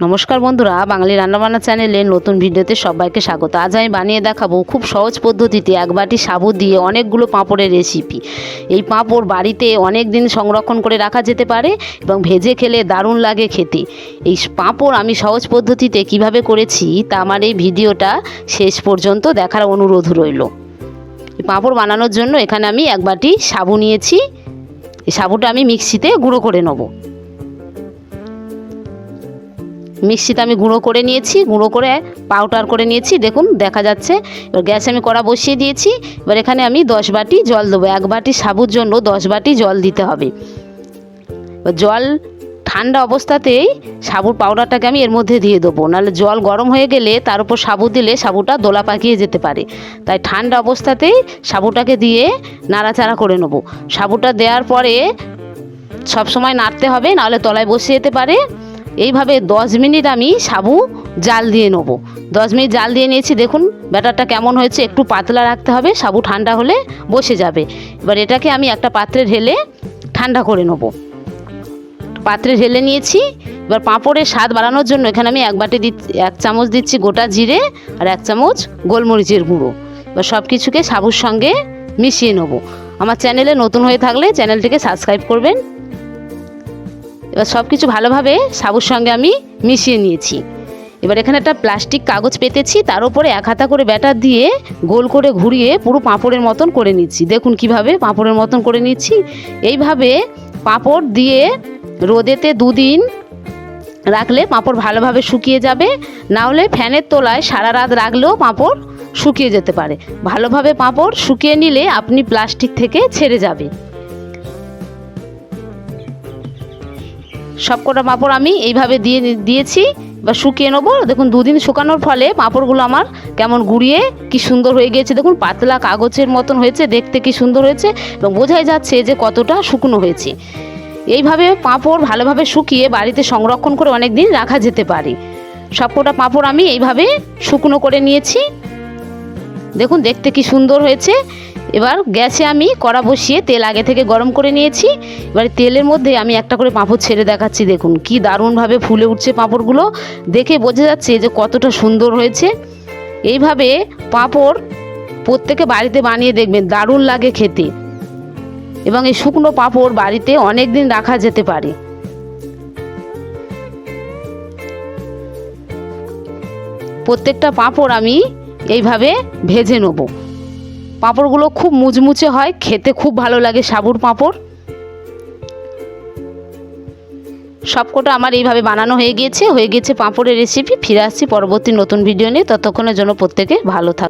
নমস্কার বন্ধুরা, বাঙালি রান্নাবান্না চ্যানেলে নতুন ভিডিওতে সবাইকে স্বাগত। আজ আমি বানিয়ে দেখাবো খুব সহজ পদ্ধতিতে এক বাটি সাবু দিয়ে অনেকগুলো পাঁপড়ের রেসিপি এই পাঁপড় বাড়িতে অনেক দিন সংরক্ষণ করে রাখা যেতে পারে এবং ভেজে খেলে দারুণ লাগে খেতে। এই পাঁপড় আমি সহজ পদ্ধতিতে কীভাবে করেছি তা আমার এই ভিডিওটা শেষ পর্যন্ত দেখার অনুরোধ রইল। পাঁপড় বানানোর জন্য এখানে আমি এক বাটি সাবু নিয়েছি। এই সাবুটা আমি মিক্সিতে গুঁড়ো করে নেব। মিক্সিতে আমি গুঁড়ো করে নিয়েছি, গুঁড়ো করে পাউডার করে নিয়েছি, দেখুন, দেখা যাচ্ছে। এবার গ্যাসে আমি কড়া বসিয়ে দিয়েছি, এবার এখানে আমি দশ বাটি জল দেবো, এক বাটি সাবুর জন্য দশ বাটি জল দিতে হবে। জল ঠান্ডা অবস্থাতেই সাবুর পাউডারটাকে আমি এর মধ্যে দিয়ে দেবো, নাহলে জল গরম হয়ে গেলে তার উপর সাবু দিলে সাবুটা দোলা পাকিয়ে যেতে পারে। তাই ঠান্ডা অবস্থাতেই সাবুটাকে দিয়ে নাড়াচাড়া করে নেব। সাবুটা দেওয়ার পরে সবসময় নাড়তে হবে, নাহলে তলায় বসে যেতে পারে। এইভাবে দশ মিনিট আমি সাবু জাল দিয়ে নেব। দশ মিনিট জাল দিয়ে নিয়েছি, দেখুন, ব্যাটারটা কেমন হয়েছে, একটু পাতলা রাখতে হবে, সাবু ঠান্ডা হলে বসে যাবে। এবার এটাকে আমি একটা পাত্রে ঢেলে ঠান্ডা করে নেব। পাত্রে ঢেলে নিয়েছি, এবার পাঁপড়ের স্বাদ বাড়ানোর জন্য এখানে আমি এক বাটি দিচ্ছি, এক চামচ দিচ্ছি গোটা জিরে আর এক চামচ গোলমরিচের গুঁড়ো। এবার সব কিছুকে সাবুর সঙ্গে মিশিয়ে নেব। আমার চ্যানেলে নতুন হয়ে থাকলে চ্যানেলটিকে সাবস্ক্রাইব করবেন। এবার সব কিছু ভালোভাবে সাবুর সঙ্গে আমি মিশিয়ে নিয়েছি। এবার এখানে একটা প্লাস্টিক কাগজ পেতেছি, তার উপরে এক হাতা করে ব্যাটার দিয়ে গোল করে ঘুরিয়ে পুরো পাঁপড়ের মতন করে নিচ্ছি। দেখুন কীভাবে পাঁপড়ের মতন করে নিচ্ছি। এইভাবে পাঁপড় দিয়ে রোদেতে দুদিন রাখলে পাঁপড় ভালোভাবে শুকিয়ে যাবে। না হলে ফ্যানের তলায় সারা রাত রাখলেও পাঁপড় শুকিয়ে যেতে পারে। ভালোভাবে পাঁপড় শুকিয়ে নিলে আপনি প্লাস্টিক থেকে ছেড়ে যাবে। সবকটা পাঁপড় আমি এইভাবে দিয়ে দিয়েছি, বা শুকিয়ে নেব। দেখুন, দুদিন শুকানোর ফলে পাঁপড়গুলো আমার কেমন গুড়িয়ে কি সুন্দর হয়ে গিয়েছে। দেখুন, পাতলা কাগজের মতন হয়েছে, দেখতে কি সুন্দর হয়েছে, এবং বোঝাই যাচ্ছে যে কতটা শুকনো হয়েছে। এইভাবে পাঁপড় ভালোভাবে শুকিয়ে বাড়িতে সংরক্ষণ করে অনেক দিন রাখা যেতে পারে। সবকটা পাঁপড় আমি এইভাবে শুকনো করে নিয়েছি। দেখুন, দেখতে কি সুন্দর হয়েছে। এবার গ্যাসে আমি কড়া বসিয়ে তেল আগে থেকে গরম করে নিয়েছি। এবার তেলের মধ্যে আমি একটা করে পাঁপড় ছেড়ে দেখাচ্ছি, দেখুন কি দারুণভাবে ফুলে উঠছে পাঁপড়গুলো। দেখে বোঝা যাচ্ছে যে কতটা সুন্দর হয়েছে। এইভাবে পাঁপড় প্রত্যেকে বাড়িতে বানিয়ে দেখবেন, দারুণ লাগে খেতে। এবং এই শুকনো পাঁপড় বাড়িতে অনেক দিন রাখা যেতে পারে। প্রত্যেকটা পাঁপড় আমি এইভাবে ভেজে নেব। পাঁপড়গুলো খুব মুচমুচে হয়, খেতে খুব ভালো লাগে সাবুর পাঁপড়। সবকটা আমার এইভাবে বানানো হয়ে গিয়েছে হয়ে গিয়েছে পাঁপড়ের রেসিপি ফিরে আসছি পরবর্তী নতুন ভিডিও নিয়ে, ততক্ষণের জন্য প্রত্যেকে ভালো থাক